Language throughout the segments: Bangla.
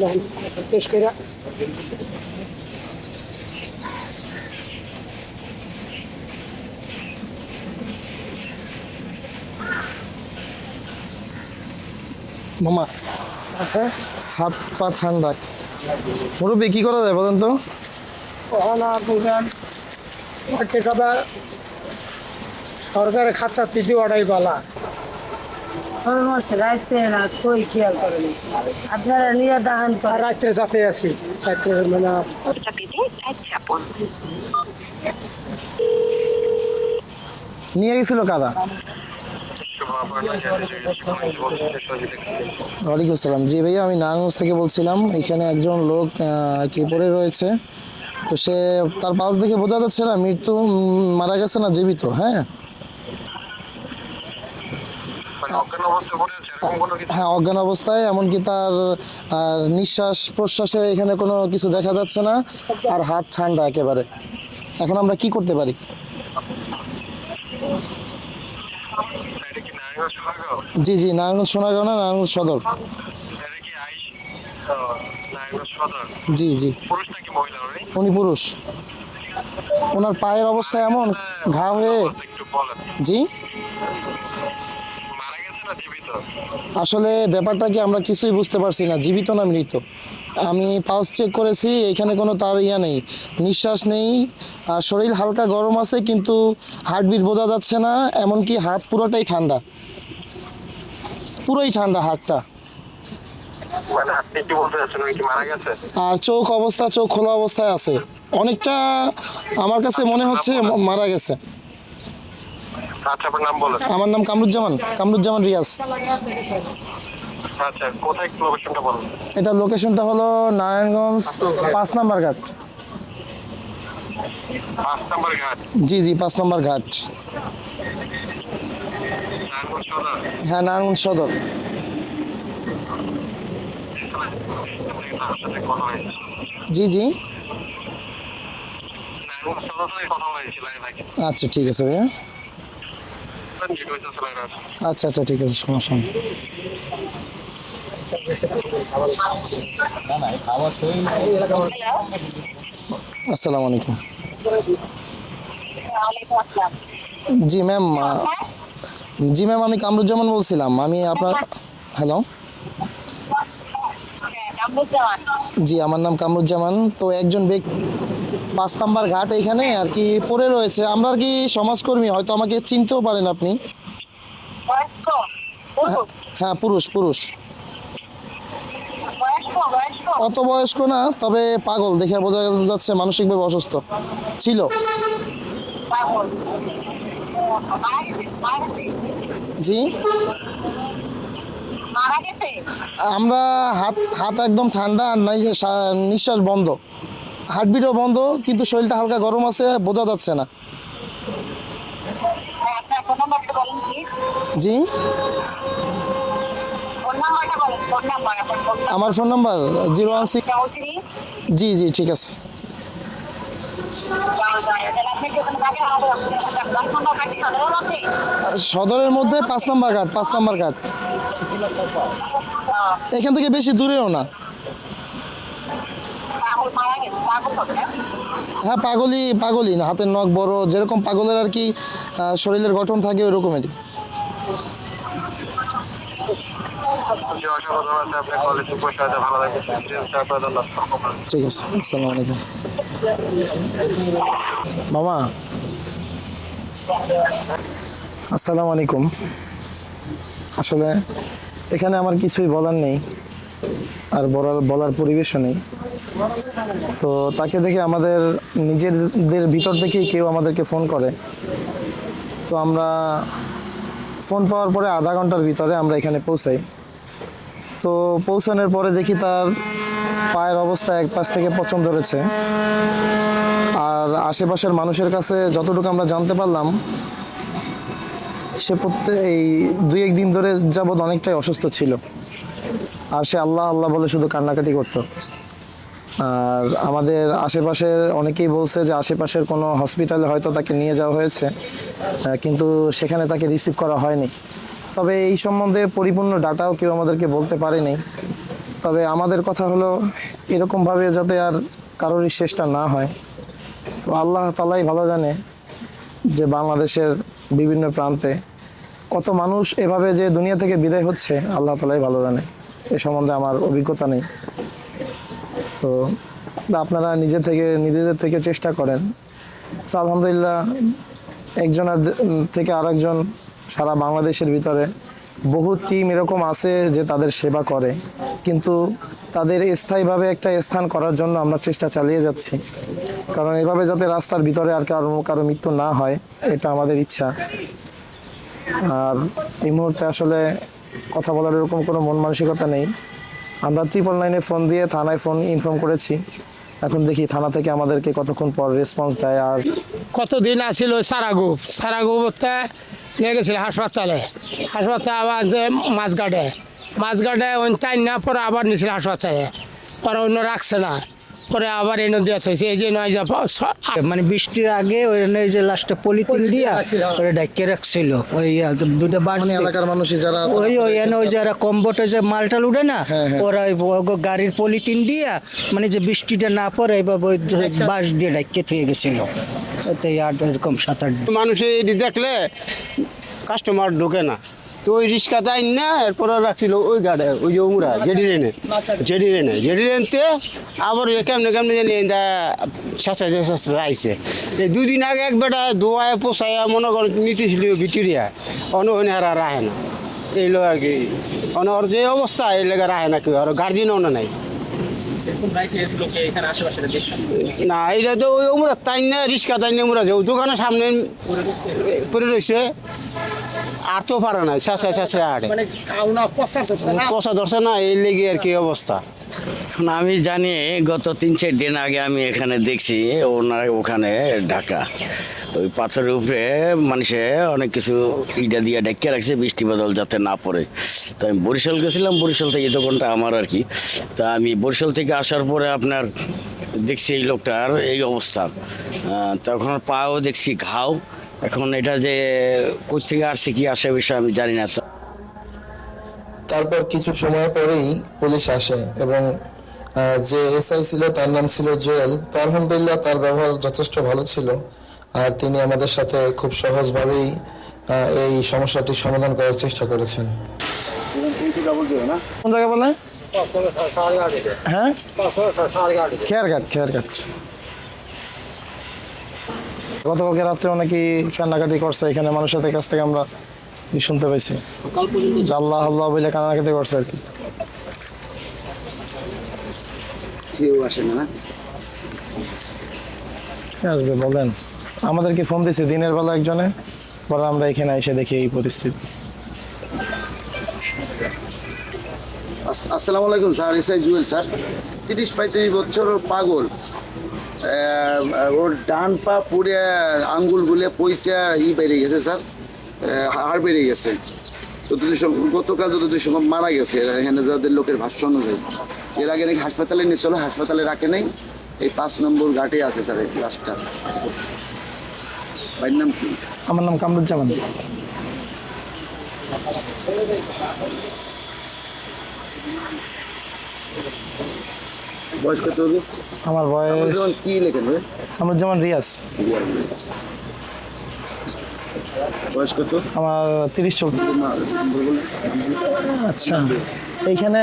Lan beş kere. মামা হ্যাঁ? হাত পা ঠান্ডা। মুরব্বী কি করা যায় বলেন তো? ওখানে বুঝেন টাকা সরকারের খাতা তিথি অর্ডাই বলা। অলমোস্ট রাইতে কই খেয়াল করেন? আপনারা নিয়ে দাহান রাত্রে যাতে আছি রাত্রে মানে নিয়ে গেছিল কারা? ওয়ালাইকুম আসসালাম। জি ভাইয়া আমি নারায়ণগঞ্জ থেকে বলছিলাম। এখানে একজন লোক আহ, কি পড়ে রয়েছে। তো সে তার পাশ দেখে বোঝা যাচ্ছে না মৃত্যু উম, মারা গেছে না জীবিত হ্যাঁ? হ্যাঁ অজ্ঞান অবস্থায় এমনকি তার আর নিঃশ্বাস প্রশ্বাসের এখানে কোনো কিছু দেখা যাচ্ছে না আর হাত ঠান্ডা একেবারে। এখন আমরা কি করতে পারি? জি জি নারায়ণগঞ্জ সোনাগাঁও না নারায়ণগঞ্জ সদর। জি জি। উনি পুরুষ। ওনার পায়ের অবস্থা এমন ঘা হয়ে জি? আসলে ব্যাপারটা কি আমরা কিছুই বুঝতে পারছি না জীবিত না মৃত? আমি পালস চেক করেছি এখানে কোনো তার ইয়া নেই নিঃশ্বাস নেই আর শরীর হালকা গরম আছে কিন্তু হার্টবিট বোঝা যাচ্ছে না এমনকি হাত পুরোটাই ঠান্ডা। পুরোই ঠান্ডা হাতটা। মানে আর চোখ অবস্থা চোখ খোলা অবস্থায় আছে। অনেকটা আমার কাছে মনে হচ্ছে মারা গেছে। আচ্ছা আপনার নাম বলেন। আমার নাম কামরুজ্জামান কামরুজ্জামান রিয়াজ। আচ্ছা কোথায় লোকেশনটা বলুন? এটা লোকেশনটা হলো নারায়ণগঞ্জ পাঁচ নাম্বার ঘাট। পাঁচ নাম্বার ঘাট? জি জি পাঁচ নাম্বার ঘাট। হ্যাঁ নারায়ণগঞ্জ সদর। জি জি। আচ্ছা ঠিক আছে ভাইয়া। আচ্ছা আচ্ছা ঠিক আছে, সমস্যা আসসালামু আলাইকুম। জি ম্যাম জি ম্যাম আমি কামরুজ্জামান বলছিলাম। আমি আপনার হ্যালো হ্যাঁ জি, আমার নাম কামরুজ্জামান। তো একজন ব্যক্তি পাঁচ নাম্বার ঘাট এখানে আর কি পড়ে রয়েছে। আমরা আর কি সমাজকর্মী, হয়তো আমাকে চিনতেও পারেন আপনি। হ্যাঁ পুরুষ পুরুষ। অত বয়স্ক না, তবে পাগল, দেখে বোঝা যাচ্ছে মানসিকভাবে অসুস্থ। ছিল। জি? আমরা হাত হাত একদম ঠান্ডা আর নিঃশ্বাস বন্ধ। হার্টবিটও বন্ধ, কিন্তু শরীরটা হালকা গরম আছে, বোঝা যাচ্ছে না। জি? আমার phone number, zero one six জি জি, ঠিক আছে। সদরের মধ্যে পাঁচ নাম্বার ঘাট, পাঁচ নাম্বার ঘাট। এখান থেকে বেশি দূরেও না পাগল মারা গেছে পাগল হবে না হ্যাঁ পাগলই পাগলই না হাতের নখ বড় যেরকম পাগলের আর কি শরীরের গঠন থাকে আপনার ধন্যবাদ। ঠিক আছে আসসালামু আলাইকুম। মামা। আসসালামু আলাইকুম। আসলে এখানে আমার কিছুই বলার নেই। আর বলার বলার পরিবেশও নেই। তো তাকে দেখে আমাদের নিজেদের ভিতর থেকেই কেউ আমাদেরকে ফোন করে। তো আমরা ফোন পাওয়ার পরে আধা ঘণ্টার ভিতরে আমরা এখানে পৌঁছাই। তো পৌঁছানোর পরে দেখি তার পায়ের অবস্থা এক পাশ থেকে পছন্দ ধরেছে আর আশেপাশের মানুষের কাছে যতটুকু আমরা জানতে পারলাম, সে প্রত্যেক এই দুই একদিন ধরে যাবৎ অনেকটাই অসুস্থ ছিল। আর সে আল্লাহ আল্লাহ বলে শুধু কান্নাকাটি করতো। আর আমাদের আশেপাশের অনেকেই বলছে যে আশেপাশের কোনো হসপিটালে হয়তো তাকে নিয়ে যাওয়া হয়েছে কিন্তু সেখানে তাকে রিসিভ করা হয়নি। তবে এই সম্বন্ধে পরিপূর্ণ ডাটাও কেউ আমাদেরকে বলতে পারেনি। তবে আমাদের কথা হলো, এরকমভাবে যাতে আর কারোরই শেষটা না হয়। তো আল্লাহ তালাই ভালো জানে যে বাংলাদেশের বিভিন্ন প্রান্তে কত মানুষ এভাবে যে দুনিয়া থেকে বিদায় হচ্ছে, আল্লাহ তালাই ভালো জানে। এ সম্বন্ধে আমার অভিজ্ঞতা নেই। তো আপনারা নিজে থেকে, নিজেদের থেকে চেষ্টা করেন। তো আলহামদুলিল্লাহ একজন আর দে- থেকে আরেকজন সারা বাংলাদেশের ভিতরে বহু টিম এরকম আছে যে তাদের সেবা করে। কিন্তু তাদের স্থায়ীভাবে একটা স্থান করার জন্য আমরা চেষ্টা চালিয়ে যাচ্ছি। কারণ এভাবে যাতে রাস্তার ভিতরে আর কারও কারও মৃত্যু না হয়, এটা আমাদের ইচ্ছা। আর এই মুহূর্তে আসলে কথা বলার এরকম কোনো মন মানসিকতা নেই। আমরা ট্রিপল নাইনে ফোন দিয়ে থানায় ফোন ইনফর্ম করেছি। এখন দেখি থানা থেকে আমাদেরকে কতক্ষণ পর রেসপন্স দেয় আর কতদিন আসিল ওই সারাগুপ সারাগুপতে নিয়ে গেছিল হাসপাতালে। হাসপাতালে আবার যে মাছঘাটে মাছঘাটে ওই টাইম না পরে আবার নিয়েছিল হাসপাতালে। পরে অন্য রাখছে না। পরে আবার এনে দিয়ে হয়েছে এই যে নয় যে মানে বৃষ্টির আগে ওই এই যে লাস্টে পলিথিন দিয়া ওটা ডাইকে রাখছিল। ওই দুটো বাড়ি মানে এলাকার মানুষই যারা ওই ওই এনে ওই যারা কম্বোটে যে মালটাল উঠে না হ্যাঁ, হ্যাঁ। ওরা ওই গাড়ির পলিথিন দিয়া মানে যে বৃষ্টিটা না পড়ে এবার ওই বাঁশ দিয়ে ডাইকে থেকে গেছিল। এতে আর এরকম সাত আট। মানুষে এটি দেখলে কাস্টমার ঢোকে না। তো ওই রিক্সা তাই না এরপরে রাখছিল ওই গাড়ি ওই যে উমরা জেডি রেনে জেডি রেনে জেডি রেনতে আবার এ কেমনে কেমনে জানি শাসাইতে শাসাইতে আইসে এই দুদিন আগে এক বেটা দোয়ায় পোষায় মনে করেন নিতেছিল ভিটিরিয়া অন্য আর রাহে না। এই লোক আর কি অন্য ওর যে অবস্থা এই লেগে রাহে না কেউ আর গার্জিয়ানও না নাই। না এটা তো ওই উমরা তাই না রিক্সা তাই না উমরা যে দোকানের সামনে পড়ে রয়েছে। আর তো পারে না শেষে শেষে আড়ে মানে পচা ধরছে না? এই লেগে আর কি অবস্থা। এখন আমি জানি গত তিন চার দিন আগে আমি এখানে দেখছি ওনার ওখানে ঢাকা। ওই পাথরের উপরে মানুষে অনেক কিছু ইটা দিয়ে ডেকে রাখছে বৃষ্টি বাদল যাতে না পড়ে। তো আমি বরিশাল গেছিলাম বরিশাল থেকে দোকানটা আমার আর কি। তা আমি বরিশাল থেকে আসার পরে আপনার দেখছি এই লোকটার এই অবস্থা। আহ, তখন পাও দেখছি ঘাও। এখন এটা যে কোথেকে আসছে কি আসে বিষয়ে আমি জানি না তো। তারপর কিছু সময় পরেই পুলিশ আসে এবং যে এসআই ছিল তার নাম ছিল জুয়েল। তো আলহামদুলিল্লাহ তার ব্যবহার যথেষ্ট ভালো ছিল। আর তিনি আমাদের সাথে খুব সহজভাবেই এই সমস্যাটির সমাধান করার চেষ্টা করেছেন। কোন জায়গা বলে হ্যাঁ? খেয়ারঘাট খেয়ারঘাট গতকালকে রাত্রে অনেকেই কান্নাকাটি করছে এখানে মানুষের কাছ থেকে আমরা শুনতে পাইছি। আল্লাহ আল্লাহ বলে কান্নাকাটি করছে আর কি। আসবে বলেন? আমাদেরকে ফোন দিয়েছে দিনের বেলা একজনে? পরে আমরা এখানে এসে দেখি এই পরিস্থিতি। আসসালামু আলাইকুম স্যার এসআই জুয়েল স্যার। তিরিশ পঁয়ত্রিশ বছর পাগল। ওর ডান পা পুড়ে আঙ্গুল গুলে পয়সা ই বেড়ে গেছে, স্যার। হাড় বেড়ে গেছে। যতদূর গতকাল যতদূর সম্ভব মারা গেছে। এখানে যাদের লোকের ভাষ্য অনুযায়ী। এর আগে নাকি হাসপাতালে নিয়ে হাসপাতালে রাখে নাই। এই পাঁচ নম্বর ঘাটে আছে, স্যার, এই লাশটা। ভাইয়ের নাম কি? আমার নাম কামরুজ্জামান। বয়স কত হবে আমার বয়স যেমন কি লেখেন ভাই? কামরুজ্জামান রিয়াজ। বয়স কত? আমার তিরিশ চলছে আচ্ছা এইখানে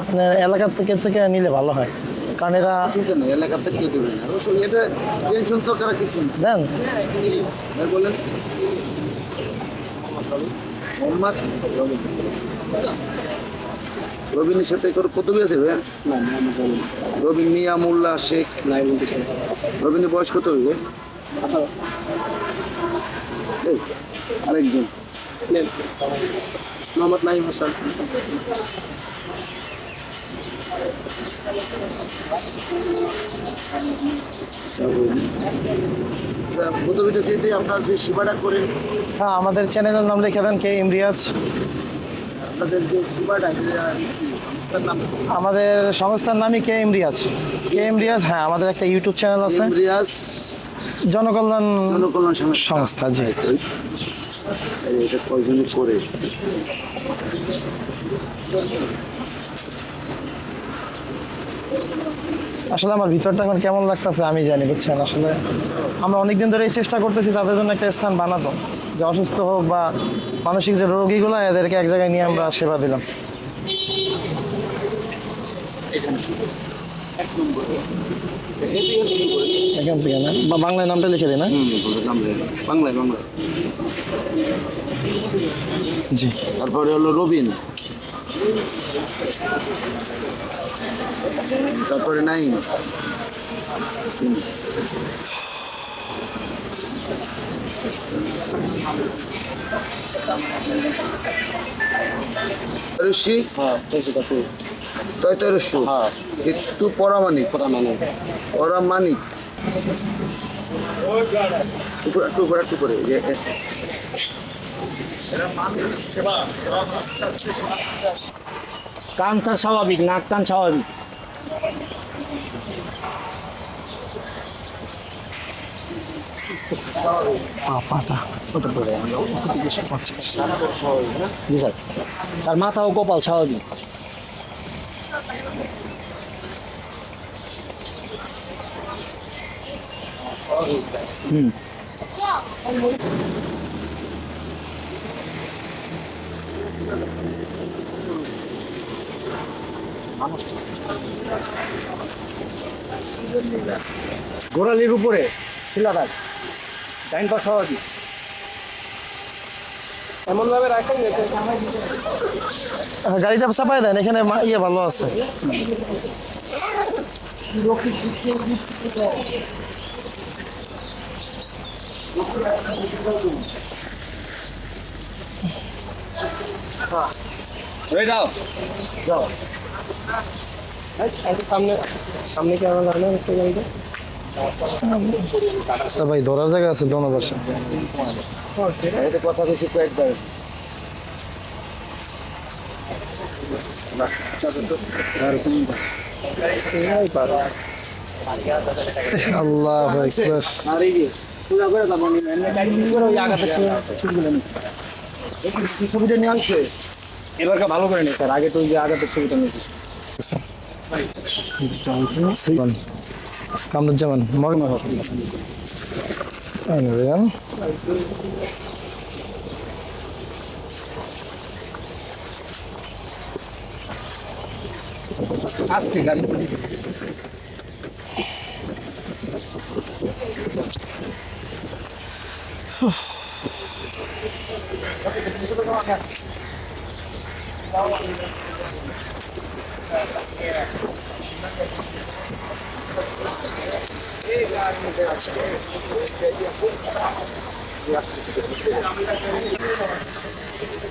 আপনার এলাকা থেকে থেকে নিলে ভালো হয়। কারণ এরা এলাকাতে কেউ দেবে না। এটা টেনশন তো করার কিছু দেন। বলেন। মোহাম্মদ রবিনের সাথে করে কত বিয়ে আছে ভাই? রবিন মিয়া মোল্লা শেখ। রবিনের বয়স কত হবে এই, আরেকজন। মোহাম্মদ নাইম হাসান। প্রথমে দিদি আপনার যে সেবাটা করেন। হ্যাঁ আমাদের চ্যানেলের নাম লিখে দেন কে ইমরিয়াজ। আপনাদের যে নাম আমাদের সংস্থার নামই K M Riaz. K M Riaz হ্যাঁ আমাদের একটা ইউটিউব চ্যানেল আছে। রিয়াজ জনকল্যাণ জনকল্যাণ সংস্থা। জি। এটা কয়জনই করে? আসলে আমার ভিতরটা এখন কেমন লাগতেছে আমি জানি বুঝছেন? আসলে আমরা অনেকদিন ধরে এই চেষ্টা করতেছি তাদের জন্য একটা স্থান বানাতো। যে অসুস্থ হোক বা মানসিক যে রোগীগুলো এদেরকে এক জায়গায় নিয়ে আমরা সেবা দিলাম। এখান থেকে না? বা বাংলায় নামটা লিখে দিই না? বাংলায় বাংলায়। জি। তারপরে হলো রবিন। তারপরে নাইন। ঋষি তয় তয় রস্যু একটু পরামানিক পরামানিক পরামানিক একটু একটু করে একটু করে যে কানটা স্বাভাবিক নাক কান স্বাভাবিক। পাটা জি স্যার। স্যার মাথা ও কপাল স্বাভাবিক। গোড়ালির উপরে শিলাদাগ ডাইন পা স্বাভাবিক এমন ভাবে রাখেন গাড়িটা চাপাই দেন এখানে মা- ইয়ে ভালো আছে। সামনে সামনে কি আমার গাড়ি একটা গাড়িটা আচ্ছা ভাই ধরার জায়গা আছে দোনো পাশে? এটা কথা বলছি কয়েকবার। আল্লাহ ছবিটা নিয়ে আসছে? এবারকার ভালো করে নিই স্যার। আগে তুই যে আগে তো ছবিটা নিয়েছি। কামরুজ্জামান মগ্ন আসতে গান Huh. 这个是啥？这个是啥？